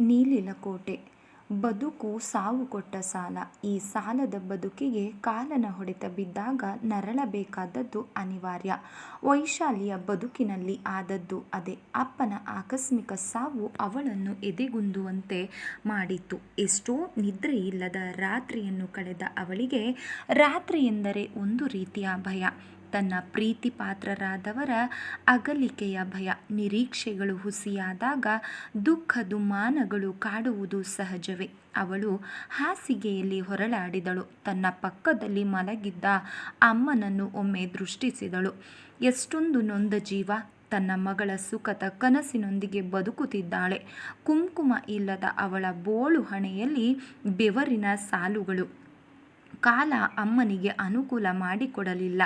ನೀಲಿಲಕೋಟೆ ಬದುಕು ಸಾವು ಕೊಟ್ಟ ಸಾಲ. ಈ ಸಾಲದ ಬದುಕಿಗೆ ಕಾಲನ ಹೊಡೆತ ಬಿದ್ದಾಗ ನರಳಬೇಕಾದದ್ದು ಅನಿವಾರ್ಯ. ವೈಶಾಲಿಯ ಬದುಕಿನಲ್ಲಿ ಆದದ್ದು ಅದೇ. ಅಪ್ಪನ ಆಕಸ್ಮಿಕ ಸಾವು ಅವಳನ್ನು ಎದೆಗುಂದುವಂತೆ ಮಾಡಿತ್ತು. ಎಷ್ಟೋ ನಿದ್ರೆಯಿಲ್ಲದ ರಾತ್ರಿಯನ್ನು ಕಳೆದ ಅವಳಿಗೆ ರಾತ್ರಿ ಎಂದರೆ ಒಂದು ರೀತಿಯ ಭಯ. ತನ್ನ ಪ್ರೀತಿಪಾತ್ರರಾದವರ ಅಗಲಿಕೆಯ ಭಯ, ನಿರೀಕ್ಷೆಗಳು ಹುಸಿಯಾದಾಗ ದುಃಖ ದುಮಾನಗಳು ಕಾಡುವುದು ಸಹಜವೇ. ಅವಳು ಹಾಸಿಗೆಯಲ್ಲಿ ಹೊರಳಾಡಿದಳು. ತನ್ನ ಪಕ್ಕದಲ್ಲಿ ಮಲಗಿದ್ದ ಅಮ್ಮನನ್ನು ಒಮ್ಮೆ ದೃಷ್ಟಿಸಿದಳು. ಎಷ್ಟೊಂದು ನೊಂದ ಜೀವ. ತನ್ನ ಮಗಳ ಸುಖದ ಕನಸಿನೊಂದಿಗೆ ಬದುಕುತ್ತಿದ್ದಾಳೆ. ಕುಂಕುಮ ಇಲ್ಲದ ಅವಳ ಬೋಳು ಹಣೆಯಲ್ಲಿ ಬೆವರಿನ ಸಾಲುಗಳು. ಕಾಲ ಅಮ್ಮನಿಗೆ ಅನುಕೂಲ ಮಾಡಿಕೊಡಲಿಲ್ಲ.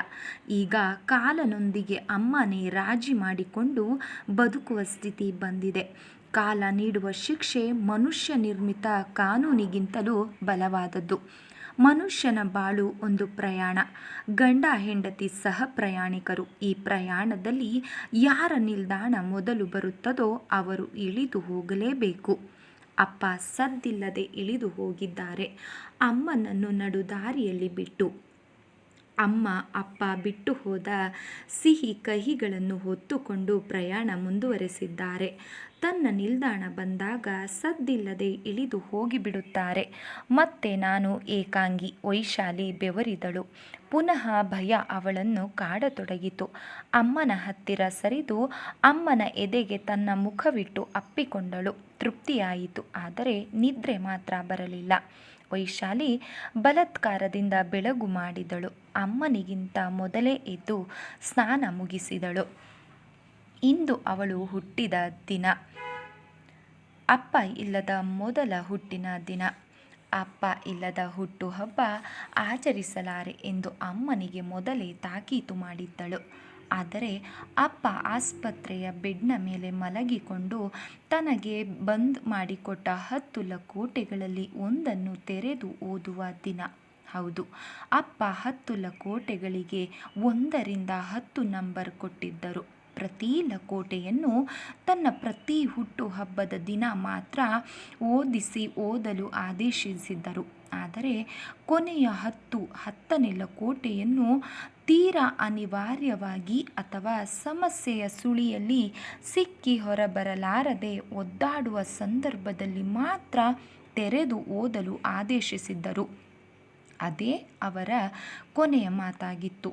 ಈಗ ಕಾಲನೊಂದಿಗೆ ಅಮ್ಮನೇ ರಾಜಿ ಮಾಡಿಕೊಂಡು ಬದುಕುವ ಸ್ಥಿತಿ ಬಂದಿದೆ. ಕಾಲ ನೀಡುವ ಶಿಕ್ಷೆ ಮನುಷ್ಯ ನಿರ್ಮಿತ ಕಾನೂನಿಗಿಂತಲೂ ಬಲವಾದದ್ದು. ಮನುಷ್ಯನ ಬಾಳು ಒಂದು ಪ್ರಯಾಣ. ಗಂಡ ಹೆಂಡತಿ ಸಹ ಪ್ರಯಾಣಿಕರು. ಈ ಪ್ರಯಾಣದಲ್ಲಿ ಯಾರ ನಿಲ್ದಾಣ ಮೊದಲು ಬರುತ್ತದೋ ಅವರು ಇಳಿದು ಹೋಗಲೇಬೇಕು. ಅಪ್ಪ ಸದ್ದಿಲ್ಲದೆ ಇಳಿದು ಹೋಗಿದ್ದಾರೆ. ಅಮ್ಮನನ್ನು ನಡುದಾರಿಯಲ್ಲಿ ಬಿಟ್ಟು. ಅಮ್ಮ, ಅಪ್ಪ ಬಿಟ್ಟು ಹೋದ ಸಿಹಿ ಕಹಿಗಳನ್ನು ಹೊತ್ತುಕೊಂಡು ಪ್ರಯಾಣ ಮುಂದುವರೆಸಿದ್ದಾರೆ. ತನ್ನ ನಿಲ್ದಾಣ ಬಂದಾಗ ಸದ್ದಿಲ್ಲದೆ ಇಳಿದು ಹೋಗಿಬಿಡುತ್ತಾರೆ. ಮತ್ತೆ ನಾನು ಏಕಾಂಗಿ ವೈಶಾಲಿ ಬೆವರಿದಳು. ಪುನಃ ಭಯ ಅವಳನ್ನು ಕಾಡತೊಡಗಿತು. ಅಮ್ಮನ ಹತ್ತಿರ ಸರಿದು ಅಮ್ಮನ ಎದೆಗೆ ತನ್ನ ಮುಖವಿಟ್ಟು ಅಪ್ಪಿಕೊಂಡಳು. ತೃಪ್ತಿಯಾಯಿತು, ಆದರೆ ನಿದ್ರೆ ಮಾತ್ರ ಬರಲಿಲ್ಲ. ವೈಶಾಲಿ ಬಲಾತ್ಕಾರದಿಂದ ಬೆಳಗು ಮಾಡಿದಳು. ಅಮ್ಮನಿಗಿಂತ ಮೊದಲೇ ಎದ್ದು ಸ್ನಾನ ಮುಗಿಸಿದಳು. ಇಂದು ಅವಳು ಹುಟ್ಟಿದ ದಿನ. ಅಪ್ಪ ಇಲ್ಲದ ಮೊದಲ ಹುಟ್ಟಿನ ದಿನ. ಅಪ್ಪ ಇಲ್ಲದ ಹುಟ್ಟುಹಬ್ಬ ಆಚರಿಸಲಾರೆ ಎಂದು ಅಮ್ಮನಿಗೆ ಮೊದಲೇ ತಾಕೀತು ಮಾಡಿದ್ದಳು. ಆದರೆ ಅಪ್ಪ ಆಸ್ಪತ್ರೆಯ ಬೆಡ್ನ ಮೇಲೆ ಮಲಗಿಕೊಂಡು ತನಗೆ ಬಂದ್ ಮಾಡಿಕೊಟ್ಟ ಹತ್ತು ಲಕೋಟೆಗಳಲ್ಲಿ ಒಂದನ್ನು ತೆರೆದು ಓದುವ ದಿನ. ಹೌದು, ಅಪ್ಪ ಹತ್ತು ಲಕೋಟೆಗಳಿಗೆ ಒಂದರಿಂದ ಹತ್ತು ನಂಬರ್ ಕೊಟ್ಟಿದ್ದರು. ಪ್ರತಿ ಲಕೋಟೆಯನ್ನು ತನ್ನ ಪ್ರತಿ ಹುಟ್ಟುಹಬ್ಬದ ದಿನ ಮಾತ್ರ ಓದಿಸಿ ಓದಲು ಆದೇಶಿಸಿದ್ದರು. ಆದರೆ ಕೊನೆಯ ಹತ್ತು ಹತ್ತನೇ ಲಕೋಟೆಯನ್ನು ತೀರಾ ಅನಿವಾರ್ಯವಾಗಿ ಅಥವಾ ಸಮಸ್ಯೆಯ ಸುಳಿಯಲ್ಲಿ ಸಿಕ್ಕಿ ಹೊರಬರಲಾರದೆ ಒದ್ದಾಡುವ ಸಂದರ್ಭದಲ್ಲಿ ಮಾತ್ರ ತೆರೆದು ಓದಲು ಆದೇಶಿಸಿದ್ದರು. ಅದೇ ಅವರ ಕೊನೆಯ ಮಾತಾಗಿತ್ತು.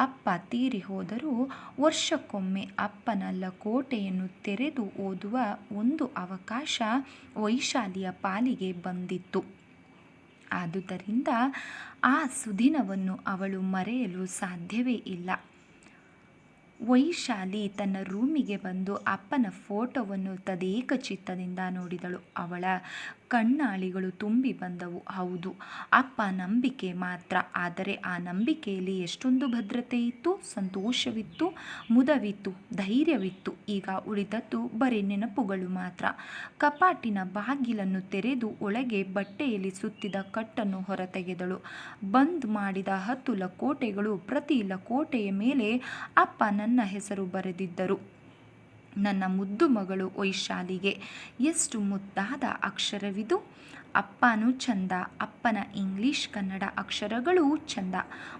ಅಪ್ಪ ತೀರಿ ಹೋದರೂ ವರ್ಷಕ್ಕೊಮ್ಮೆ ಅಪ್ಪನ ಲಕೋಟೆಯನ್ನು ತೆರೆದು ಓದುವ ಒಂದು ಅವಕಾಶ ವೈಶಾಲಿಯ ಪಾಲಿಗೆ ಬಂದಿತ್ತು. ಆದುದರಿಂದ ಆ ಸುದಿನವನ್ನು ಅವಳು ಮರೆಯಲು ಸಾಧ್ಯವೇ ಇಲ್ಲ. ವೈಶಾಲಿ ತನ್ನ ರೂಮಿಗೆ ಬಂದು ಅಪ್ಪನ ಫೋಟೋವನ್ನು ತದೇಕ ಚಿತ್ತದಿಂದ ನೋಡಿದಳು. ಅವಳ ಕಣ್ಣಾಳಿಗಳು ತುಂಬಿ ಬಂದವು. ಹೌದು, ಅಪ್ಪ ನಂಬಿಕೆ ಮಾತ್ರ. ಆದರೆ ಆ ನಂಬಿಕೆಯಲ್ಲಿ ಎಷ್ಟೊಂದು ಭದ್ರತೆ ಇತ್ತು, ಸಂತೋಷವಿತ್ತು, ಮುದವಿತ್ತು, ಧೈರ್ಯವಿತ್ತು. ಈಗ ಉಳಿದದ್ದು ಬರೀ ನೆನಪುಗಳು ಮಾತ್ರ. ಕಪಾಟಿನ ಬಾಗಿಲನ್ನು ತೆರೆದು ಒಳಗೆ ಬಟ್ಟೆಯಲ್ಲಿ ಸುತ್ತಿದ ಕಟ್ಟನ್ನು ಹೊರತೆಗೆದಳು. ಬಂದ್ ಮಾಡಿದ ಹತ್ತು ಲಕೋಟೆಗಳು ಪ್ರತಿ ಲಕೋಟೆಯ ಮೇಲೆ ಅಪ್ಪ ನನ್ನ ಹೆಸರು ಬರೆದಿದ್ದರು. ನನ್ನ ಮುದ್ದು ಮಗಳು ವೈಶಾಲಿಗೆ ಎಷ್ಟು ಮುದ್ದಾದ ಅಕ್ಷರವಿದು. ಅಪ್ಪನೂ ಚಂದ, ಅಪ್ಪನ ಇಂಗ್ಲಿಷ್, ಕನ್ನಡ ಅಕ್ಷರಗಳೂ ಚಂದ.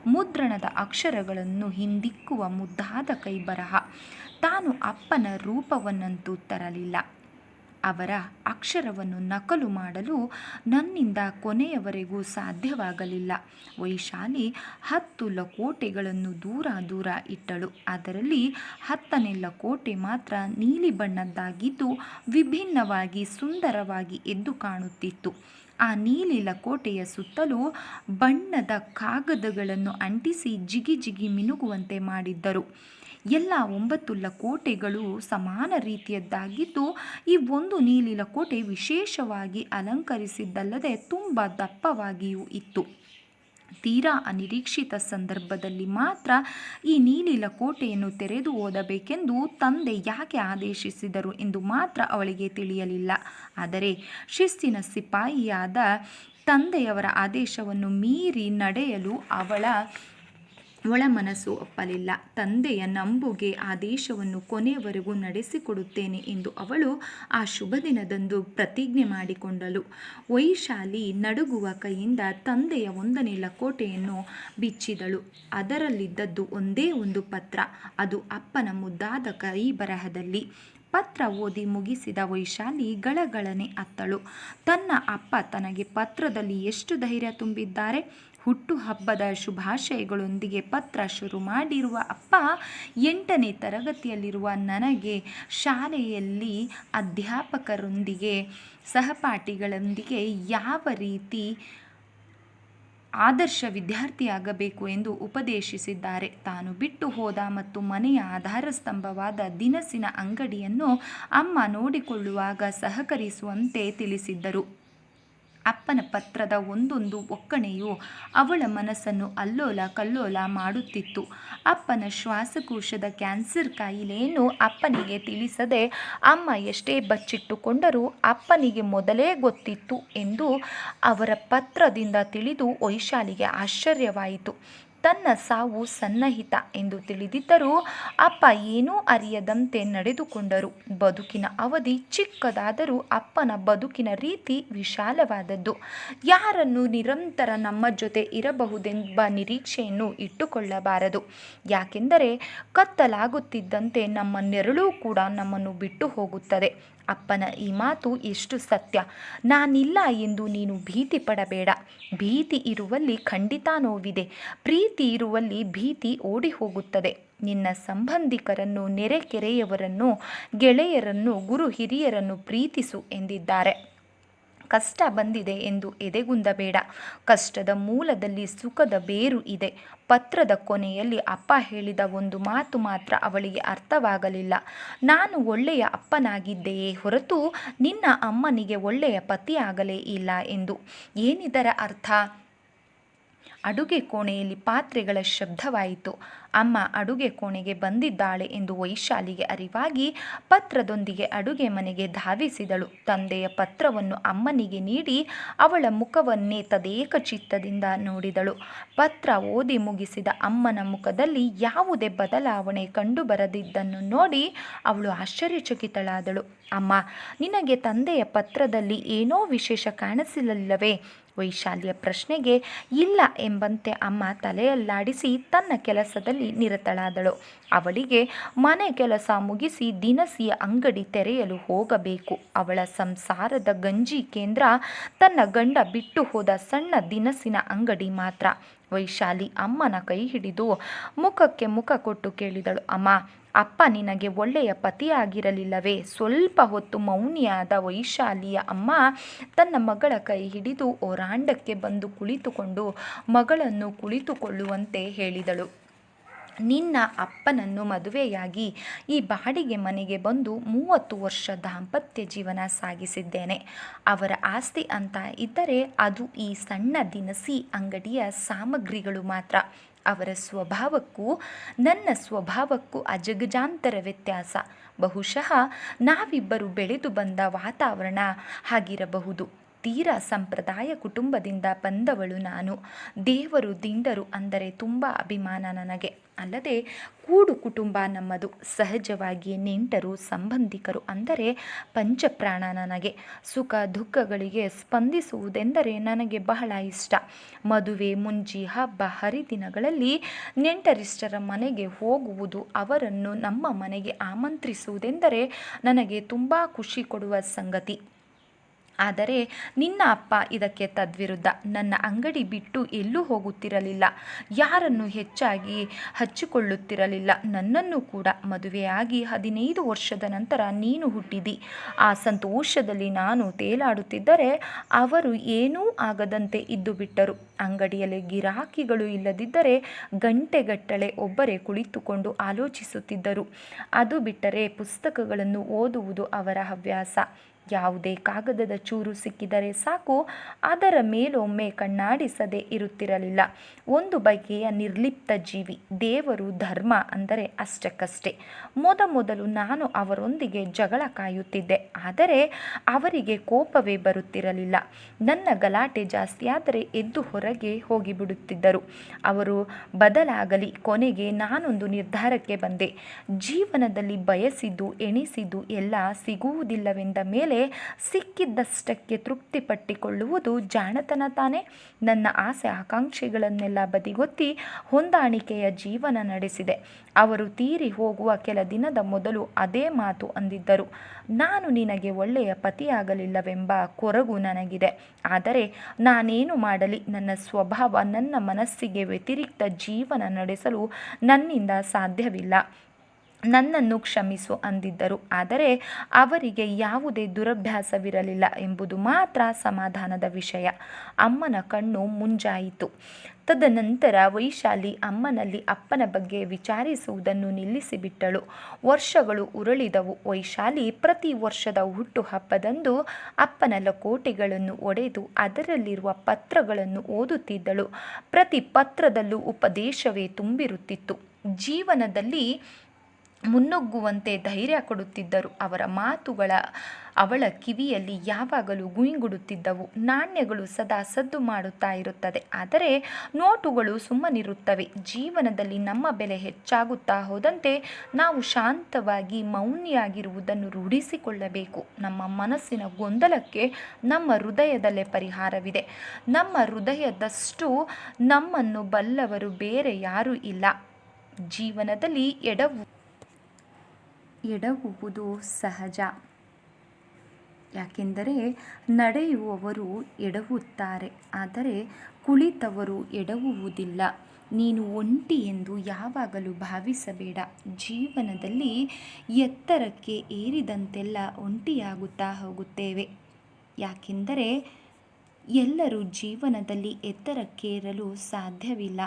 ಮುದ್ರಣದ ಅಕ್ಷರಗಳನ್ನು ಹಿಂದಿಕ್ಕುವ ಮುದ್ದಾದ ಕೈಬರಹ. ತಾನು ಅಪ್ಪನ ರೂಪವನ್ನಂತೂ ತರಲಿಲ್ಲ. ಅವರ ಅಕ್ಷರವನ್ನು ನಕಲು ಮಾಡಲು ನನ್ನಿಂದ ಕೊನೆಯವರೆಗೂ ಸಾಧ್ಯವಾಗಲಿಲ್ಲ. ವೈಶಾಲಿ ಹತ್ತು ಲಕೋಟೆಗಳನ್ನು ದೂರ ದೂರ ಇಟ್ಟಳು. ಅದರಲ್ಲಿ ಹತ್ತನೇ ಲಕೋಟೆ ಮಾತ್ರ ನೀಲಿ ಬಣ್ಣದ್ದಾಗಿದ್ದು ವಿಭಿನ್ನವಾಗಿ ಸುಂದರವಾಗಿ ಎದ್ದು ಕಾಣುತ್ತಿತ್ತು. ಆ ನೀಲಿ ಲಕೋಟೆಯ ಸುತ್ತಲೂ ಬಣ್ಣದ ಕಾಗದಗಳನ್ನು ಅಂಟಿಸಿ ಜಿಗಿ ಜಿಗಿ ಮಿನುಗುವಂತೆ ಮಾಡಿದ್ದರು. ಎಲ್ಲ ಒಂಬತ್ತು ಲಕೋಟೆಗಳು ಸಮಾನ ರೀತಿಯದ್ದಾಗಿದ್ದು, ಈ ಒಂದು ನೀಲಿ ಲಕೋಟೆ ವಿಶೇಷವಾಗಿ ಅಲಂಕರಿಸಿದ್ದಲ್ಲದೆ ತುಂಬ ದಪ್ಪವಾಗಿಯೂ ಇತ್ತು. ತೀರಾ ಅನಿರೀಕ್ಷಿತ ಸಂದರ್ಭದಲ್ಲಿ ಮಾತ್ರ ಈ ನೀಲಿಲ ಕೋಟೆಯನ್ನು ತೆರೆದು ಓದಬೇಕೆಂದು ತಂದೆ ಯಾಕೆ ಆದೇಶಿಸಿದರು ಎಂದು ಮಾತ್ರ ಅವಳಿಗೆ ತಿಳಿಯಲಿಲ್ಲ. ಆದರೆ ಶಿಸ್ತಿನ ಸಿಪಾಯಿಯಾದ ತಂದೆಯವರ ಆದೇಶವನ್ನು ಮೀರಿ ನಡೆಯಲು ಅವಳ ಒಳಮನಸ್ಸು ಒಪ್ಪಲಿಲ್ಲ. ತಂದೆಯ ನಂಬುಗೆ ಆದೇಶವನ್ನು ಕೊನೆಯವರೆಗೂ ನಡೆಸಿಕೊಡುತ್ತೇನೆ ಎಂದು ಅವಳು ಆ ಶುಭ ದಿನದಂದು ಪ್ರತಿಜ್ಞೆ ಮಾಡಿಕೊಂಡಳು. ವೈಶಾಲಿ ನಡುಗುವ ಕೈಯಿಂದ ತಂದೆಯ ಒಂದನೇ ಲಕೋಟೆಯನ್ನು ಬಿಚ್ಚಿದಳು. ಅದರಲ್ಲಿದ್ದದ್ದು ಒಂದೇ ಒಂದು ಪತ್ರ. ಅದು ಅಪ್ಪನ ಮುದ್ದಾದ ಕೈ ಬರಹದಲ್ಲಿ. ಪತ್ರ ಓದಿ ಮುಗಿಸಿದ ವೈಶಾಲಿ ಗಳಗಳನೆ ಅತ್ತಳು. ತನ್ನ ಅಪ್ಪ ತನಗೆ ಪತ್ರದಲ್ಲಿ ಎಷ್ಟು ಧೈರ್ಯ ತುಂಬಿದ್ದಾರೆ? ಹುಟ್ಟುಹಬ್ಬದ ಶುಭಾಶಯಗಳೊಂದಿಗೆ ಪತ್ರ ಶುರು ಮಾಡಿರುವ ಅಪ್ಪ ಎಂಟನೇ ತರಗತಿಯಲ್ಲಿರುವ ನನಗೆ ಶಾಲೆಯಲ್ಲಿ ಅಧ್ಯಾಪಕರೊಂದಿಗೆ ಸಹಪಾಠಿಗಳೊಂದಿಗೆ ಯಾವ ರೀತಿ ಆದರ್ಶ ವಿದ್ಯಾರ್ಥಿಯಾಗಬೇಕು ಎಂದು ಉಪದೇಶಿಸಿದ್ದಾರೆ. ತಾನು ಬಿಟ್ಟು ಹೋದ ಮತ್ತು ಮನೆಯ ಆಧಾರ ಸ್ತಂಭವಾದ ದಿನಸಿನ ಅಂಗಡಿಯನ್ನು ಅಮ್ಮ ನೋಡಿಕೊಳ್ಳುವಾಗ ಸಹಕರಿಸುವಂತೆ ತಿಳಿಸಿದ್ದರು. ಅಪ್ಪನ ಪತ್ರದ ಒಂದೊಂದು ಒಕ್ಕಣೆಯು ಅವಳ ಮನಸ್ಸನ್ನು ಅಲ್ಲೋಲ ಕಲ್ಲೋಲ ಮಾಡುತ್ತಿತ್ತು. ಅಪ್ಪನ ಶ್ವಾಸಕೋಶದ ಕ್ಯಾನ್ಸರ್ ಕಾಯಿಲೆಯನ್ನು ಅಪ್ಪನಿಗೆ ತಿಳಿಸದೆ ಅಮ್ಮ ಎಷ್ಟೇ ಬಚ್ಚಿಟ್ಟುಕೊಂಡರೂ ಅಪ್ಪನಿಗೆ ಮೊದಲೇ ಗೊತ್ತಿತ್ತು ಎಂದು ಅವರ ಪತ್ರದಿಂದ ತಿಳಿದು ವೈಶಾಲಿಗೆ ಆಶ್ಚರ್ಯವಾಯಿತು. ತನ್ನ ಸಾವು ಸನ್ನಹಿತ ಎಂದು ತಿಳಿದಿದ್ದರೂ ಅಪ್ಪ ಏನೂ ಅರಿಯದಂತೆ ನಡೆದುಕೊಂಡರು. ಬದುಕಿನ ಅವಧಿ ಚಿಕ್ಕದಾದರೂ ಅಪ್ಪನ ಬದುಕಿನ ರೀತಿ ವಿಶಾಲವಾದದ್ದು. ಯಾರನ್ನು ನಿರಂತರ ನಮ್ಮ ಜೊತೆ ಇರಬಹುದೆಂಬ ನಿರೀಕ್ಷೆಯನ್ನು ಇಟ್ಟುಕೊಳ್ಳಬಾರದು. ಯಾಕೆಂದರೆ ಕತ್ತಲಾಗುತ್ತಿದ್ದಂತೆ ನಮ್ಮ ನೆರಳು ಕೂಡ ನಮ್ಮನ್ನು ಬಿಟ್ಟು ಹೋಗುತ್ತದೆ. ಅಪ್ಪನ ಈ ಮಾತು ಎಷ್ಟು ಸತ್ಯ. ನಾನಿಲ್ಲ ಎಂದು ನೀನು ಭೀತಿ ಪಡಬೇಡ. ಭೀತಿ ಇರುವಲ್ಲಿ ಖಂಡಿತ ನೋವಿದೆ. ಪ್ರೀತಿ ಇರುವಲ್ಲಿ ಭೀತಿ ಓಡಿ ಹೋಗುತ್ತದೆ ನಿನ್ನ ಸಂಬಂಧಿಕರನ್ನು, ನೆರೆಕೆರೆಯವರನ್ನು, ಗೆಳೆಯರನ್ನು ಗುರು ಹಿರಿಯರನ್ನು ಪ್ರೀತಿಸು ಎಂದಿದ್ದಾರೆ. ಕಷ್ಟ ಬಂದಿದೆ ಎಂದು ಎದೆಗುಂದಬೇಡ. ಕಷ್ಟದ ಮೂಲದಲ್ಲಿ ಸುಖದ ಬೇರು ಇದೆ. ಪತ್ರದ ಕೊನೆಯಲ್ಲಿ ಅಪ್ಪ ಹೇಳಿದ ಒಂದು ಮಾತು ಮಾತ್ರ ಅವಳಿಗೆ ಅರ್ಥವಾಗಲಿಲ್ಲ. ನಾನು ಒಳ್ಳೆಯ ಅಪ್ಪನಾಗಿದ್ದೆಯೇ ಹೊರತು ನಿನ್ನ ಅಮ್ಮನಿಗೆ ಒಳ್ಳೆಯ ಪತಿಯಾಗಲೇ ಇಲ್ಲ ಎಂದು. ಏನಿದರ ಅರ್ಥ? ಅಡುಗೆ ಕೋಣೆಯಲ್ಲಿ ಪಾತ್ರೆಗಳ ಶಬ್ದವಾಯಿತು. ಅಮ್ಮ ಅಡುಗೆ ಕೋಣೆಗೆ ಬಂದಿದ್ದಾಳೆ ಎಂದು ವೈಶಾಲಿಗೆ ಅರಿವಾಗಿ ಪತ್ರದೊಂದಿಗೆ ಅಡುಗೆ ಮನೆಗೆ ಧಾವಿಸಿದಳು. ತಂದೆಯ ಪತ್ರವನ್ನು ಅಮ್ಮನಿಗೆ ನೀಡಿ ಅವಳ ಮುಖವನ್ನೇ ತದೇಕ ಚಿತ್ತದಿಂದ ನೋಡಿದಳು. ಪತ್ರ ಓದಿ ಮುಗಿಸಿದ ಅಮ್ಮನ ಮುಖದಲ್ಲಿ ಯಾವುದೇ ಬದಲಾವಣೆ ಕಂಡುಬರದಿದ್ದನ್ನು ನೋಡಿ ಅವಳು ಆಶ್ಚರ್ಯಚಕಿತಳಾದಳು. ಅಮ್ಮ, ನಿನಗೆ ತಂದೆಯ ಪತ್ರದಲ್ಲಿ ಏನೋ ವಿಶೇಷ ಕಾಣಿಸಲಿಲ್ಲವೇ ವೈಶಾಲಿಯ ಪ್ರಶ್ನೆಗೆ. ಇಲ್ಲ ಎಂಬಂತೆ ಅಮ್ಮ ತಲೆಯಲ್ಲಾಡಿಸಿ ತನ್ನ ಕೆಲಸದಲ್ಲಿ ನಿರತಳಾದಳು. ಅವಳಿಗೆ ಮನೆ ಕೆಲಸ ಮುಗಿಸಿ ದಿನಸಿಯ ಅಂಗಡಿ ತೆರೆಯಲು ಹೋಗಬೇಕು. ಅವಳ ಸಂಸಾರದ ಗಂಜಿ ಕೇಂದ್ರ ತನ್ನ ಗಂಡ ಬಿಟ್ಟು ಹೋದ ಸಣ್ಣ ದಿನಸಿನ ಅಂಗಡಿ ಮಾತ್ರ. ವೈಶಾಲಿ ಅಮ್ಮನ ಕೈ ಹಿಡಿದು ಮುಖಕ್ಕೆ ಮುಖ ಕೊಟ್ಟು ಕೇಳಿದಳು, ಅಮ್ಮ, ಅಪ್ಪ ನಿನಗೆ ಒಳ್ಳೆಯ ಪತಿಯಾಗಿರಲಿಲ್ಲವೇ? ಸ್ವಲ್ಪ ಹೊತ್ತು ಮೌನಿಯಾದ ವೈಶಾಲಿಯ ಅಮ್ಮ ತನ್ನ ಮಗಳ ಕೈ ಹಿಡಿದು ಓರಾಂಡಕ್ಕೆ ಬಂದು ಕುಳಿತುಕೊಂಡು ಮಗಳನ್ನು ಕುಳಿತುಕೊಳ್ಳುವಂತೆ ಹೇಳಿದಳು. ನಿನ್ನ ಅಪ್ಪನನ್ನು ಮದುವೆಯಾಗಿ ಈ ಬಾಡಿಗೆ ಮನೆಗೆ ಬಂದು ಮೂವತ್ತು ವರ್ಷ ದಾಂಪತ್ಯ ಜೀವನ ಸಾಗಿಸಿದ್ದೇನೆ. ಅವರ ಆಸ್ತಿ ಅಂತ ಇದ್ದರೆ ಅದು ಈ ಸಣ್ಣ ದಿನಸಿ ಅಂಗಡಿಯ ಸಾಮಗ್ರಿಗಳು ಮಾತ್ರ. ಅವರ ಸ್ವಭಾವಕ್ಕೂ ನನ್ನ ಸ್ವಭಾವಕ್ಕೂ ಅಜಗಜಾಂತರ ವ್ಯತ್ಯಾಸ. ಬಹುಶಃ ನಾವಿಬ್ಬರು ಬೆಳೆದು ಬಂದ ವಾತಾವರಣ ಹಾಗಿರಬಹುದು. ತೀರಾ ಸಂಪ್ರದಾಯ ಕುಟುಂಬದಿಂದ ಬಂದವಳು ನಾನು. ದೇವರು ದಿಂಡರು ಅಂದರೆ ತುಂಬ ಅಭಿಮಾನ ನನಗೆ. ಅಲ್ಲದೆ ಕೂಡು ಕುಟುಂಬ ನಮ್ಮದು. ಸಹಜವಾಗಿ ನೆಂಟರು, ಸಂಬಂಧಿಕರು ಅಂದರೆ ಪಂಚಪ್ರಾಣ ನನಗೆ. ಸುಖ ದುಃಖಗಳಿಗೆ ಸ್ಪಂದಿಸುವುದೆಂದರೆ ನನಗೆ ಬಹಳ ಇಷ್ಟ. ಮದುವೆ ಮುಂಜಿ ಹಬ್ಬ, ಹರಿದಿನಗಳಲ್ಲಿ ನೆಂಟರಿಷ್ಟರ ಮನೆಗೆ ಹೋಗುವುದು, ಅವರನ್ನು ನಮ್ಮ ಮನೆಗೆ ಆಮಂತ್ರಿಸುವುದೆಂದರೆ ನನಗೆ ತುಂಬ ಖುಷಿ ಕೊಡುವ ಸಂಗತಿ. ಆದರೆ ನಿನ್ನ ಅಪ್ಪ ಇದಕ್ಕೆ ತದ್ವಿರುದ್ಧ. ನನ್ನ ಅಂಗಡಿ ಬಿಟ್ಟು ಎಲ್ಲೂ ಹೋಗುತ್ತಿರಲಿಲ್ಲ. ಯಾರನ್ನು ಹೆಚ್ಚಾಗಿ ಹಚ್ಚಿಕೊಳ್ಳುತ್ತಿರಲಿಲ್ಲ. ನನ್ನನ್ನು ಕೂಡ ಮದುವೆಯಾಗಿ ಹದಿನೈದು ವರ್ಷದ ನಂತರ ನೀನು ಹುಟ್ಟಿದಿ. ಆ ಸಂತೋಷದಲ್ಲಿ ನಾನು ತೇಲಾಡುತ್ತಿದ್ದರೆ ಅವರು ಏನೂ ಆಗದಂತೆ ಇದ್ದು ಬಿಟ್ಟರು. ಅಂಗಡಿಯಲ್ಲಿ ಗಿರಾಕಿಗಳು ಇಲ್ಲದಿದ್ದರೆ ಗಂಟೆಗಟ್ಟಲೆ ಒಬ್ಬರೇ ಕುಳಿತುಕೊಂಡು ಆಲೋಚಿಸುತ್ತಿದ್ದರು. ಅದು ಬಿಟ್ಟರೆ ಪುಸ್ತಕಗಳನ್ನು ಓದುವುದು ಅವರ ಹವ್ಯಾಸ. ಯಾವುದೇ ಕಾಗದದ ಚೂರು ಸಿಕ್ಕಿದರೆ ಸಾಕು, ಅದರ ಮೇಲೊಮ್ಮೆ ಕಣ್ಣಾಡಿಸದೆ ಇರುತ್ತಿರಲಿಲ್ಲ. ಒಂದು ಬಗೆಯ ನಿರ್ಲಿಪ್ತ ಜೀವಿ, ದೇವರು ಧರ್ಮ ಅಂದರೆ ಅಷ್ಟಕ್ಕಷ್ಟೇ. ಮೊದಮೊದಲು ನಾನು ಅವರೊಂದಿಗೆ ಜಗಳ ಕಾಯುತ್ತಿದ್ದೆ, ಆದರೆ ಅವರಿಗೆ ಕೋಪವೇ ಬರುತ್ತಿರಲಿಲ್ಲ. ನನ್ನ ಗಲಾಟೆ ಜಾಸ್ತಿಯಾದರೆ ಎದ್ದು ಹೊರಗೆ ಹೋಗಿಬಿಡುತ್ತಿದ್ದರು. ಅವರು ಬದಲಾಗಲಿ, ಕೊನೆಗೆ ನಾನೊಂದು ನಿರ್ಧಾರಕ್ಕೆ ಬಂದೆ. ಜೀವನದಲ್ಲಿ ಬಯಸಿದ್ದು, ಎಣಿಸಿದ್ದು ಎಲ್ಲ ಸಿಗುವುದಿಲ್ಲವೆಂದ ಮೇಲೆ ಸಿಕ್ಕಿದ್ದಷ್ಟಕ್ಕೆ ತೃಪ್ತಿಪಟ್ಟಿಕೊಳ್ಳುವುದು ಜಾಣತನ ತಾನೇ. ನನ್ನ ಆಸೆ ಆಕಾಂಕ್ಷೆಗಳನ್ನೆಲ್ಲ ಬದಿಗೊತ್ತಿ ಹೊಂದಾಣಿಕೆಯ ಜೀವನ ನಡೆಸಿದೆ. ಅವರು ತೀರಿ ಹೋಗುವ ಕೆಲ ದಿನದ ಮೊದಲು ಅದೇ ಮಾತು ಅಂದಿದ್ದರು. ನಾನು ನಿನಗೆ ಒಳ್ಳೆಯ ಪತಿಯಾಗಲಿಲ್ಲವೆಂಬ ಕೊರಗು ನನಗಿದೆ. ಆದರೆ ನಾನೇನು ಮಾಡಲಿ? ನನ್ನ ಸ್ವಭಾವ ನನ್ನ ಮನಸ್ಸಿಗೆ ವ್ಯತಿರಿಕ್ತ ಜೀವನ ನಡೆಸಲು ನನ್ನಿಂದ ಸಾಧ್ಯವಿಲ್ಲ. ನನ್ನನ್ನು ಕ್ಷಮಿಸು ಅಂದಿದ್ದರು. ಆದರೆ ಅವರಿಗೆ ಯಾವುದೇ ದುರಭ್ಯಾಸವಿರಲಿಲ್ಲ ಎಂಬುದು ಮಾತ್ರ ಸಮಾಧಾನದ ವಿಷಯ. ಅಮ್ಮನ ಕಣ್ಣು ಮುಂಜಾಯಿತು. ತದನಂತರ ವೈಶಾಲಿ ಅಮ್ಮನಲ್ಲಿ ಅಪ್ಪನ ಬಗ್ಗೆ ವಿಚಾರಿಸುವುದನ್ನು ನಿಲ್ಲಿಸಿಬಿಟ್ಟಳು. ವರ್ಷಗಳು ಉರುಳಿದವು. ವೈಶಾಲಿ ಪ್ರತಿ ವರ್ಷದ ಹುಟ್ಟುಹಬ್ಬದಂದು ಅಪ್ಪನ ಲಕೋಟೆಗಳನ್ನು ಒಡೆದು ಅದರಲ್ಲಿರುವ ಪತ್ರಗಳನ್ನು ಓದುತ್ತಿದ್ದಳು. ಪ್ರತಿ ಪತ್ರದಲ್ಲೂ ಉಪದೇಶವೇ ತುಂಬಿರುತ್ತಿತ್ತು. ಜೀವನದಲ್ಲಿ ಮುನ್ನುಗ್ಗುವಂತೆ ಧೈರ್ಯ ಕೊಡುತ್ತಿದ್ದರು. ಅವರ ಮಾತುಗಳ ಅವಳ ಕಿವಿಯಲ್ಲಿ ಯಾವಾಗಲೂ ಗುಯಿಂಗುಡುತ್ತಿದ್ದವು ನಾಣ್ಯಗಳು ಸದಾ ಸದ್ದು ಮಾಡುತ್ತಾ ಇರುತ್ತದೆ. ಆದರೆ ನೋಟುಗಳು ಸುಮ್ಮನಿರುತ್ತವೆ. ಜೀವನದಲ್ಲಿ ನಮ್ಮ ಬೆಲೆ ಹೆಚ್ಚಾಗುತ್ತಾ ಹೋದಂತೆ ನಾವು ಶಾಂತವಾಗಿ ಮೌನಿಯಾಗಿರುವುದನ್ನು ರೂಢಿಸಿಕೊಳ್ಳಬೇಕು. ನಮ್ಮ ಮನಸ್ಸಿನ ಗೊಂದಲಕ್ಕೆ ನಮ್ಮ ಹೃದಯದಲ್ಲೇ ಪರಿಹಾರವಿದೆ. ನಮ್ಮ ಹೃದಯದಷ್ಟು ನಮ್ಮನ್ನು ಬಲ್ಲವರು ಬೇರೆ ಯಾರೂ ಇಲ್ಲ. ಜೀವನದಲ್ಲಿ ಎಡವು ಎಡವುವುದು ಸಹಜ. ಯಾಕೆಂದರೆ ನಡೆಯುವವರು ಎಡವುತ್ತಾರೆ ಆದರೆ ಕುಳಿತವರು ಎಡವುವುದಿಲ್ಲ ನೀನು ಒಂಟಿ ಎಂದು ಯಾವಾಗಲೂ ಭಾವಿಸಬೇಡ. ಜೀವನದಲ್ಲಿ ಎತ್ತರಕ್ಕೆ ಏರಿದಂತೆಲ್ಲ ಒಂಟಿಯಾಗುತ್ತಾ ಹೋಗುತ್ತೇವೆ. ಯಾಕೆಂದರೆ ಎಲ್ಲರೂ ಜೀವನದಲ್ಲಿ ಎತ್ತರಕ್ಕೇರಲು ಸಾಧ್ಯವಿಲ್ಲ.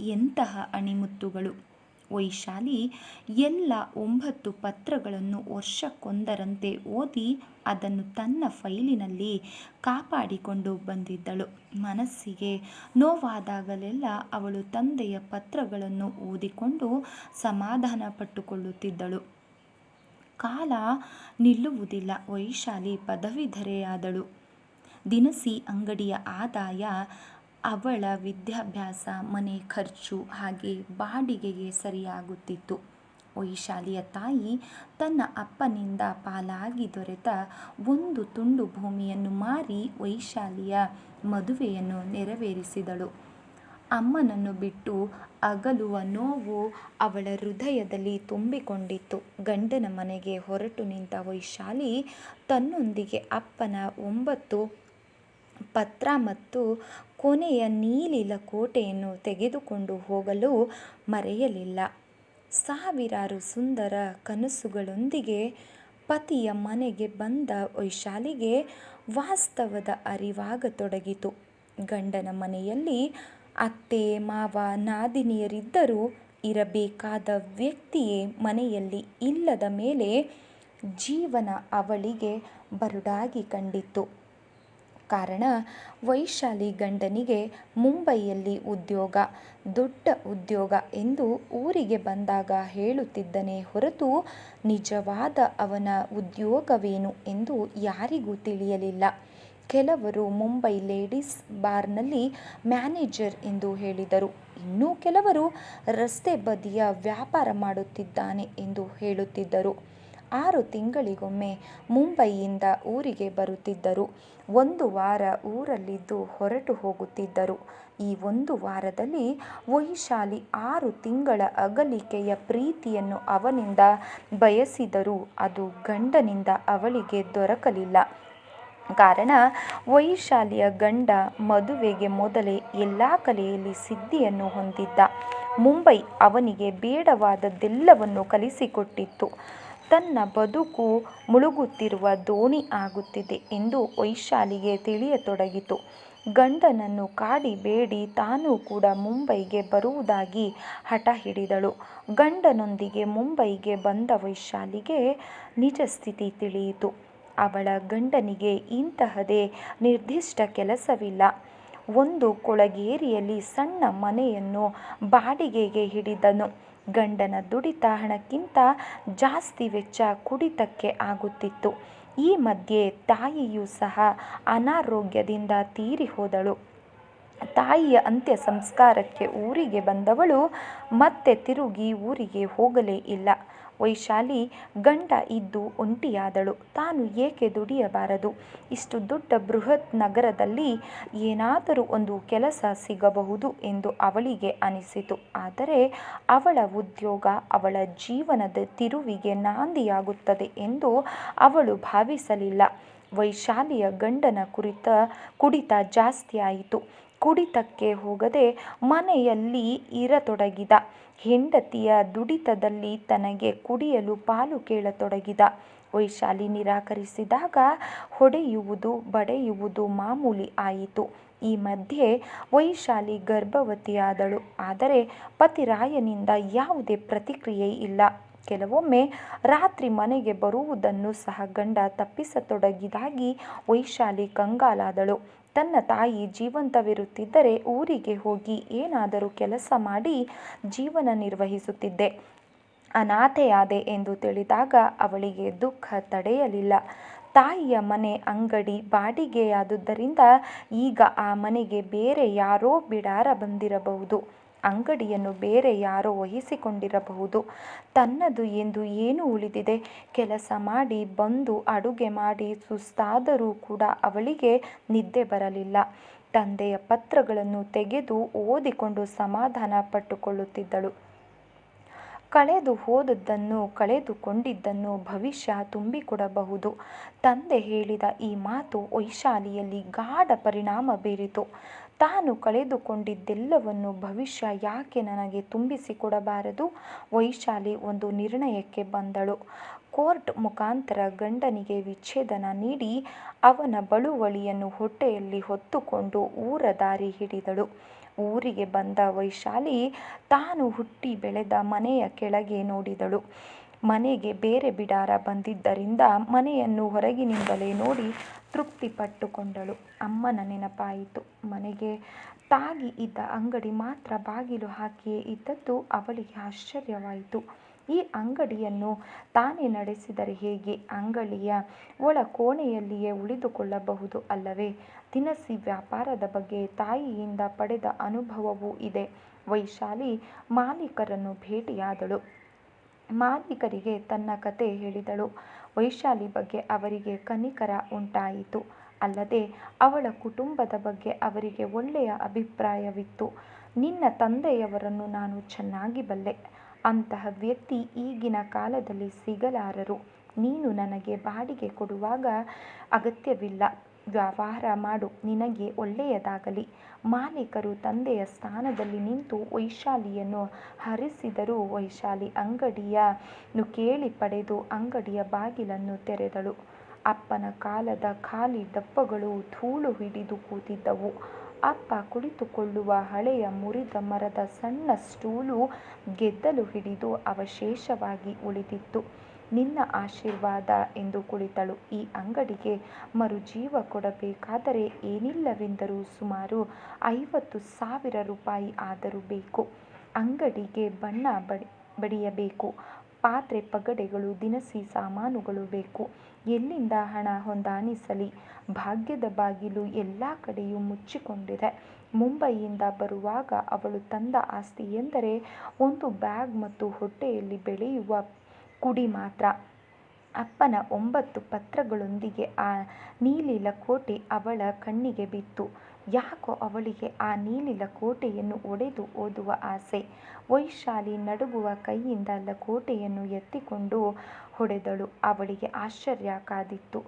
ಎಂತಹ ಅಣಿಮುತ್ತುಗಳು. ವೈಶಾಲಿ ಎಲ್ಲ ಒಂಬತ್ತು ಪತ್ರಗಳನ್ನು ವರ್ಷಕ್ಕೊಂದರಂತೆ ಓದಿ ಅದನ್ನು ತನ್ನ ಫೈಲಿನಲ್ಲಿ ಕಾಪಾಡಿಕೊಂಡು ಬಂದಿದ್ದಳು. ಮನಸ್ಸಿಗೆ ನೋವಾದಾಗಲೆಲ್ಲ ಅವಳು ತಂದೆಯ ಪತ್ರಗಳನ್ನು ಓದಿಕೊಂಡು ಸಮಾಧಾನ ಪಟ್ಟುಕೊಳ್ಳುತ್ತಿದ್ದಳು. ಕಾಲ ನಿಲ್ಲುವುದಿಲ್ಲ. ವೈಶಾಲಿ ಪದವೀಧರೆಯಾದಳು. ದಿನಸಿ ಅಂಗಡಿಯ ಆದಾಯ ಅವಳ ವಿದ್ಯಾಭ್ಯಾಸ, ಮನೆ ಖರ್ಚು ಹಾಗೆ ಬಾಡಿಗೆಗೆ ಸರಿಯಾಗುತ್ತಿತ್ತು. ವೈಶಾಲಿಯ ತಾಯಿ ತನ್ನ ಅಪ್ಪನಿಂದ ಪಾಲಾಗಿ ದೊರೆತ ಒಂದು ತುಂಡು ಭೂಮಿಯನ್ನು ಮಾರಿ ವೈಶಾಲಿಯ ಮದುವೆಯನ್ನು ನೆರವೇರಿಸಿದಳು. ಅಮ್ಮನನ್ನು ಬಿಟ್ಟು ಅಗಲುವ ನೋವು ಅವಳ ಹೃದಯದಲ್ಲಿ ತುಂಬಿಕೊಂಡಿತ್ತು. ಗಂಡನ ಮನೆಗೆ ಹೊರಟು ನಿಂತ ವೈಶಾಲಿ ತನ್ನೊಂದಿಗೆ ಅಪ್ಪನ ಒಂಬತ್ತು ಪತ್ರ ಮತ್ತು ಕೊನೆಯ ನೀಲಿ ಲಕೋಟೆಯನ್ನು ತೆಗೆದುಕೊಂಡು ಹೋಗಲು ಮರೆಯಲಿಲ್ಲ. ಸಾವಿರಾರು ಸುಂದರ ಕನಸುಗಳೊಂದಿಗೆ ಪತಿಯ ಮನೆಗೆ ಬಂದ ವೈಶಾಲಿಗೆ ವಾಸ್ತವದ ಅರಿವಾಗತೊಡಗಿತು. ಗಂಡನ ಮನೆಯಲ್ಲಿ ಅತ್ತೆ, ಮಾವ, ನಾದಿನಿಯರಿದ್ದರೂ ಇರಬೇಕಾದ ವ್ಯಕ್ತಿಯೇ ಮನೆಯಲ್ಲಿ ಇಲ್ಲದ ಮೇಲೆ ಜೀವನ ಅವಳಿಗೆ ಬರುಡಾಗಿ ಕಂಡಿತ್ತು. ಕಾರಣ ವೈಶಾಲಿ ಗಂಡನಿಗೆ ಮುಂಬೈಯಲ್ಲಿ ಉದ್ಯೋಗ, ದೊಡ್ಡ ಉದ್ಯೋಗ ಎಂದು ಊರಿಗೆ ಬಂದಾಗ ಹೇಳುತ್ತಿದ್ದನೇ ಹೊರತು ನಿಜವಾದ ಅವನ ಉದ್ಯೋಗವೇನು ಎಂದು ಯಾರಿಗೂ ತಿಳಿಯಲಿಲ್ಲ. ಕೆಲವರು ಮುಂಬೈ ಲೇಡೀಸ್ ಬಾರ್ನಲ್ಲಿ ಮ್ಯಾನೇಜರ್ ಎಂದು ಹೇಳಿದರು. ಇನ್ನೂ ಕೆಲವರು ರಸ್ತೆ ಬದಿಯ ವ್ಯಾಪಾರ ಮಾಡುತ್ತಿದ್ದಾನೆ ಎಂದು ಹೇಳುತ್ತಿದ್ದರು. ಆರು ತಿಂಗಳಿಗೊಮ್ಮೆ ಮುಂಬೈಯಿಂದ ಊರಿಗೆ ಬರುತ್ತಿದ್ದರು. ಒಂದು ವಾರ ಊರಲ್ಲಿದ್ದು ಹೊರಟು ಹೋಗುತ್ತಿದ್ದರು. ಈ ಒಂದು ವಾರದಲ್ಲಿ ವೈಶಾಲಿ ಆರು ತಿಂಗಳ ಅಗಲಿಕೆಯ ಪ್ರೀತಿಯನ್ನು ಅವನಿಂದ ಬಯಸಿದರೂ ಅದು ಗಂಡನಿಂದ ಅವಳಿಗೆ ದೊರಕಲಿಲ್ಲ. ಕಾರಣ, ವೈಶಾಲಿಯ ಗಂಡ ಮದುವೆಗೆ ಮೊದಲೇ ಎಲ್ಲ ಕಲೆಯಲ್ಲಿ ಸಿದ್ಧಿಯನ್ನು ಹೊಂದಿದ್ದ. ಮುಂಬೈ ಅವನಿಗೆ ಬೇಡವಾದದ್ದೆಲ್ಲವನ್ನು ಕಲಿಸಿಕೊಟ್ಟಿತ್ತು. ತನ್ನ ಬದುಕು ಮುಳುಗುತ್ತಿರುವ ದೋಣಿ ಆಗುತ್ತಿದೆ ಎಂದು ವೈಶಾಲಿಗೆ ತಿಳಿಯತೊಡಗಿತು. ಗಂಡನನ್ನು ಕಾಡಿ ಬೇಡಿ ತಾನೂ ಕೂಡ ಮುಂಬೈಗೆ ಬರುವುದಾಗಿ ಹಠ ಹಿಡಿದಳು. ಗಂಡನೊಂದಿಗೆ ಮುಂಬೈಗೆ ಬಂದ ವೈಶಾಲಿಗೆ ನಿಜ ಸ್ಥಿತಿ ತಿಳಿಯಿತು. ಅವಳ ಗಂಡನಿಗೆ ಇಂತಹದೇ ನಿರ್ದಿಷ್ಟ ಕೆಲಸವಿಲ್ಲ. ಒಂದು ಕೊಳಗೇರಿಯಲ್ಲಿ ಸಣ್ಣ ಮನೆಯನ್ನು ಬಾಡಿಗೆಗೆ ಹಿಡಿದನು. ಗಂಡನ ದುಡಿತ ಹಣಕ್ಕಿಂತ ಜಾಸ್ತಿ ವೆಚ್ಚ ಕುಡಿತಕ್ಕೆ ಆಗುತ್ತಿತ್ತು. ಈ ಮಧ್ಯೆ ತಾಯಿಯೂ ಸಹ ಅನಾರೋಗ್ಯದಿಂದ ತೀರಿ ಹೋದಳು. ತಾಯಿಯ ಅಂತ್ಯ ಸಂಸ್ಕಾರಕ್ಕೆ ಊರಿಗೆ ಬಂದವಳು, ಮತ್ತೆ ತಿರುಗಿ ಊರಿಗೆ ಹೋಗಲೇ ಇಲ್ಲ. ವೈಶಾಲಿ ಗಂಡ ಇದ್ದು ಒಂಟಿಯಾದಳು. ತಾನು ಏಕೆ ದುಡಿಯಬಾರದು? ಇಷ್ಟು ದೊಡ್ಡ ಬೃಹತ್ ನಗರದಲ್ಲಿ ಏನಾದರೂ ಒಂದು ಕೆಲಸ ಸಿಗಬಹುದು ಎಂದು ಅವಳಿಗೆ ಅನಿಸಿತು. ಆದರೆ ಅವಳ ಉದ್ಯೋಗ ಅವಳ ಜೀವನದ ತಿರುವಿಗೆ ನಾಂದಿಯಾಗುತ್ತದೆ ಎಂದು ಅವಳು ಭಾವಿಸಲಿಲ್ಲ. ವೈಶಾಲಿಯ ಗಂಡನ ಕುರಿತ ಕುಡಿತ ಜಾಸ್ತಿಯಾಯಿತು. ಕುಡಿತಕ್ಕೆ ಹೋಗದೆ ಮನೆಯಲ್ಲಿ ಇರತೊಡಗಿದ. ಹೆಂಡತಿಯ ದುಡಿತದಲ್ಲಿ ತನಗೆ ಕುಡಿಯಲು ಪಾಲು ಕೇಳತೊಡಗಿದ. ವೈಶಾಲಿ ನಿರಾಕರಿಸಿದಾಗ ಹೊಡೆಯುವುದು ಬಡೆಯುವುದು ಮಾಮೂಲಿ ಆಯಿತು. ಈ ಮಧ್ಯೆ ವೈಶಾಲಿ ಗರ್ಭವತಿಯಾದಳು. ಆದರೆ ಪತಿರಾಯನಿಂದ ಯಾವುದೇ ಪ್ರತಿಕ್ರಿಯೆ ಇಲ್ಲ. ಕೆಲವೊಮ್ಮೆ ರಾತ್ರಿ ಮನೆಗೆ ಬರುವುದನ್ನು ಸಹ ಗಂಡ ತಪ್ಪಿಸತೊಡಗಿದಾಗಿ ವೈಶಾಲಿ ಕಂಗಾಲಾದಳು. ತನ್ನ ತಾಯಿ ಜೀವಂತವಿರುತ್ತಿದ್ದರೆ ಊರಿಗೆ ಹೋಗಿ ಏನಾದರೂ ಕೆಲಸ ಮಾಡಿ ಜೀವನ ನಿರ್ವಹಿಸುತ್ತಿದ್ದೆ. ಅನಾಥೆಯಾದೆ ಎಂದು ತಿಳಿದಾಗ ಅವಳಿಗೆ ದುಃಖ ತಡೆಯಲಿಲ್ಲ. ತಾಯಿಯ ಮನೆ ಅಂಗಡಿ ಬಾಡಿಗೆಯಾದುದರಿಂದ ಈಗ ಆ ಮನೆಗೆ ಬೇರೆ ಯಾರೋ ಬಿಡಾರ ಬಂದಿರಬಹುದು. ಅಂಗಡಿಯನ್ನು ಬೇರೆ ಯಾರೋ ವಹಿಸಿಕೊಂಡಿರಬಹುದು. ತನ್ನದು ಎಂದು ಏನು ಉಳಿದಿದೆ? ಕೆಲಸ ಮಾಡಿ, ಬಂದು ಅಡುಗೆ ಮಾಡಿ, ಸುಸ್ತಾದರೂ ಕೂಡ ಅವಳಿಗೆ ನಿದ್ದೆ ಬರಲಿಲ್ಲ. ತಂದೆಯ ಪತ್ರಗಳನ್ನು ತೆಗೆದು ಓದಿಕೊಂಡು ಸಮಾಧಾನ ಪಟ್ಟುಕೊಳ್ಳುತ್ತಿದ್ದಳು ಕಳೆದು ಹೋದದ್ದನ್ನು, ಕಳೆದುಕೊಂಡಿದ್ದನ್ನು ಭವಿಷ್ಯ ತುಂಬಿಕೊಡಬಹುದು. ತಂದೆ ಹೇಳಿದ ಈ ಮಾತು ವೈಶಾಲಿಯಲ್ಲಿ ಗಾಢ ಪರಿಣಾಮ ಬೀರಿತು. ತಾನು ಕಳೆದುಕೊಂಡಿದ್ದೆಲ್ಲವನ್ನು ಭವಿಷ್ಯ ಯಾಕೆ ನನಗೆ ತುಂಬಿಸಿಕೊಡಬಾರದು? ವೈಶಾಲಿ ಒಂದು ನಿರ್ಣಯಕ್ಕೆ ಬಂದಳು. ಕೋರ್ಟ್ ಮುಖಾಂತರ ಗಂಡನಿಗೆ ವಿಚ್ಛೇದನ ನೀಡಿ ಅವನ ಬಳುವಳಿಯನ್ನು ಹೊಟ್ಟೆಯಲ್ಲಿ ಹೊತ್ತುಕೊಂಡು ಊರ ದಾರಿ ಹಿಡಿದಳು. ಊರಿಗೆ ಬಂದ ವೈಶಾಲಿ ತಾನು ಹುಟ್ಟಿ ಬೆಳೆದ ಮನೆಯ ಕೆಳಗೆ ನೋಡಿದಳು. ಮನೆಗೆ ಬೇರೆ ಬಿಡಾರ ಬಂದಿದ್ದರಿಂದ ಮನೆಯನ್ನು ಹೊರಗಿನಿಂದಲೇ ನೋಡಿ ತೃಪ್ತಿಪಟ್ಟುಕೊಂಡಳು. ಅಮ್ಮನ ನೆನಪಾಯಿತು. ಮನೆಗೆ ತಾಗಿ ಇದ್ದ ಅಂಗಡಿ ಮಾತ್ರ ಬಾಗಿಲು ಹಾಕಿಯೇ ಇದ್ದದ್ದು ಅವಳಿಗೆ ಆಶ್ಚರ್ಯವಾಯಿತು. ಈ ಅಂಗಡಿಯನ್ನು ತಾನೇ ನಡೆಸಿದರೆ ಹೇಗೆ? ಅಂಗಡಿಯ ಒಳ ಕೋಣೆಯಲ್ಲಿಯೇ ಉಳಿದುಕೊಳ್ಳಬಹುದು ಅಲ್ಲವೇ? ದಿನಸಿ ವ್ಯಾಪಾರದ ಬಗ್ಗೆ ತಾಯಿಯಿಂದ ಪಡೆದ ಅನುಭವವೂ ಇದೆ. ವೈಶಾಲಿ ಮಾಲೀಕರನ್ನು ಭೇಟಿಯಾದಳು. ಮಾಲೀಕರಿಗೆ ತನ್ನ ಕತೆ ಹೇಳಿದಳು. ವೈಶಾಲಿ ಬಗ್ಗೆ ಅವರಿಗೆ ಕನಿಕರ ಉಂಟಾಯಿತು. ಅಲ್ಲದೆ ಅವಳ ಕುಟುಂಬದ ಬಗ್ಗೆ ಅವರಿಗೆ ಒಳ್ಳೆಯ ಅಭಿಪ್ರಾಯವಿತ್ತು. ನಿನ್ನ ತಂದೆಯವರನ್ನು ನಾನು ಚೆನ್ನಾಗಿ ಬಲ್ಲೆ. ಅಂತಹ ವ್ಯಕ್ತಿ ಈಗಿನ ಕಾಲದಲ್ಲಿ ಸಿಗಲಾರರು. ನೀನು ನನಗೆ ಬಾಡಿಗೆ ಕೊಡುವಾಗ ಅಗತ್ಯವಿಲ್ಲ. ವ್ಯವಹಾರ ಮಾಡು, ನಿನಗೆ ಒಳ್ಳೆಯದಾಗಲಿ. ಮಾಲೀಕರು ತಂದೆಯ ಸ್ಥಾನದಲ್ಲಿ ನಿಂತು ವೈಶಾಲಿಯನ್ನು ಹರಿಸಿದರು. ವೈಶಾಲಿ ಅಂಗಡಿಯನ್ನು ಕೇಳಿ ಪಡೆದು ಅಂಗಡಿಯ ಬಾಗಿಲನ್ನು ತೆರೆದಳು. ಅಪ್ಪನ ಕಾಲದ ಖಾಲಿ ಡಬ್ಬಗಳು ಧೂಳು ಹಿಡಿದು ಕೂತಿದ್ದವು. ಅಪ್ಪ ಕುಳಿತುಕೊಳ್ಳುವ ಹಳೆಯ ಮುರಿದ ಮರದ ಸಣ್ಣ ಸ್ಟೂಲು ಗೆದ್ದಲು ಹಿಡಿದು ಅವಶೇಷವಾಗಿ ಉಳಿದಿತ್ತು. ನಿನ್ನ ಆಶೀರ್ವಾದ ಎಂದು ಕುಳಿತಳು. ಈ ಅಂಗಡಿಗೆ ಮರುಜೀವ ಕೊಡಬೇಕಾದರೆ ಏನಿಲ್ಲವೆಂದರೂ ಸುಮಾರು ಐವತ್ತು ಸಾವಿರ ರೂಪಾಯಿ ಆದರೂ ಬೇಕು. ಅಂಗಡಿಗೆ ಬಣ್ಣ ಬಡಿ, ಬಡಿಯಬೇಕು. ಪಾತ್ರೆ ಪಗಡೆಗಳು, ದಿನಸಿ ಸಾಮಾನುಗಳು ಬೇಕು. ಎಲ್ಲಿಂದ ಹಣ ಹೊಂದಾಣಿಸಲಿ? ಭಾಗ್ಯದ ಬಾಗಿಲು ಎಲ್ಲ ಕಡೆಯೂ ಮುಚ್ಚಿಕೊಂಡಿದೆ. ಮುಂಬಯಿಯಿಂದ ಬರುವಾಗ ಅವಳು ತಂದ ಆಸ್ತಿ ಎಂದರೆ ಒಂದು ಬ್ಯಾಗ್ ಮತ್ತು ಹೊಟ್ಟೆಯಲ್ಲಿ ಬೆಳೆಯುವ ಕುಡಿ ಮಾತ್ರ. ಅಪ್ಪನ ಒಂಬತ್ತು ಪತ್ರಗಳೊಂದಿಗೆ ಆ ನೀಲಿ ಲಕೋಟೆ ಅವಳ ಕಣ್ಣಿಗೆ ಬಿತ್ತು. ಯಾಕೋ ಅವಳಿಗೆ ಆ ನೀಲಿ ಲಕೋಟೆಯನ್ನು ಒಡೆದು ಓದುವ ಆಸೆ. ವೈಶಾಲಿ ನಡುಗುವ ಕೈಯಿಂದ ಲಕೋಟೆಯನ್ನು ಎತ್ತಿಕೊಂಡು ಹೊಡೆದಳು. ಅವಳಿಗೆ ಆಶ್ಚರ್ಯ ಕಾದಿತ್ತು.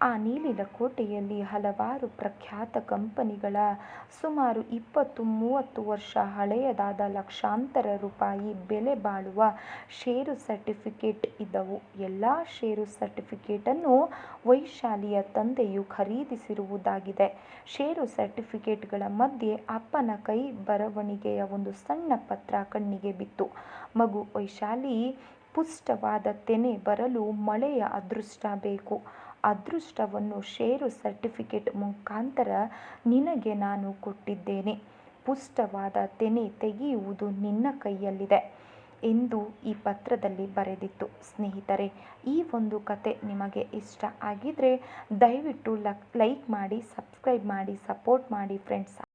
ಆ ನೀಲಿದ ಕೋಟೆಯಲ್ಲಿ ಹಲವಾರು ಪ್ರಖ್ಯಾತ ಕಂಪನಿಗಳ ಸುಮಾರು ಇಪ್ಪತ್ತು ಮೂವತ್ತು ವರ್ಷ ಹಳೆಯದಾದ ಲಕ್ಷಾಂತರ ರೂಪಾಯಿ ಬೆಲೆ ಬಾಳುವ ಷೇರು ಸರ್ಟಿಫಿಕೇಟ್ ಇದ್ದವು. ಎಲ್ಲ ಷೇರು ಸರ್ಟಿಫಿಕೇಟನ್ನು ವೈಶಾಲಿಯ ತಂದೆಯು ಖರೀದಿಸಿರುವುದಾಗಿದೆ. ಷೇರು ಸರ್ಟಿಫಿಕೇಟ್ಗಳ ಮಧ್ಯೆ ಅಪ್ಪನ ಕೈ ಬರವಣಿಗೆಯ ಒಂದು ಸಣ್ಣ ಪತ್ರ ಕಣ್ಣಿಗೆ ಬಿತ್ತು. ಮಗು ವೈಶಾಲಿ, ಪುಷ್ಟವಾದ ತೆನೆ ಬರಲು ಮಳೆಯ ಅದೃಷ್ಟ ಬೇಕು. ಅದೃಷ್ಟವನ್ನು ಷೇರು ಸರ್ಟಿಫಿಕೇಟ್ ಮುಖಾಂತರ ನಿನಗೆ ನಾನು ಕೊಟ್ಟಿದ್ದೇನೆ. ಪುಷ್ಟವಾದ ತೆನೆ ತೆಗೆಯುವುದು ನಿನ್ನ ಕೈಯಲ್ಲಿದೆ ಎಂದು ಈ ಪತ್ರದಲ್ಲಿ ಬರೆದಿತ್ತು. ಸ್ನೇಹಿತರೆ, ಈ ಒಂದು ಕತೆ ನಿಮಗೆ ಇಷ್ಟ ಆಗಿದ್ರೆ ದಯವಿಟ್ಟು ಲಕ್, ಲೈಕ್ ಮಾಡಿ, ಸಬ್ಸ್ಕ್ರೈಬ್ ಮಾಡಿ, ಸಪೋರ್ಟ್ ಮಾಡಿ ಫ್ರೆಂಡ್ಸ್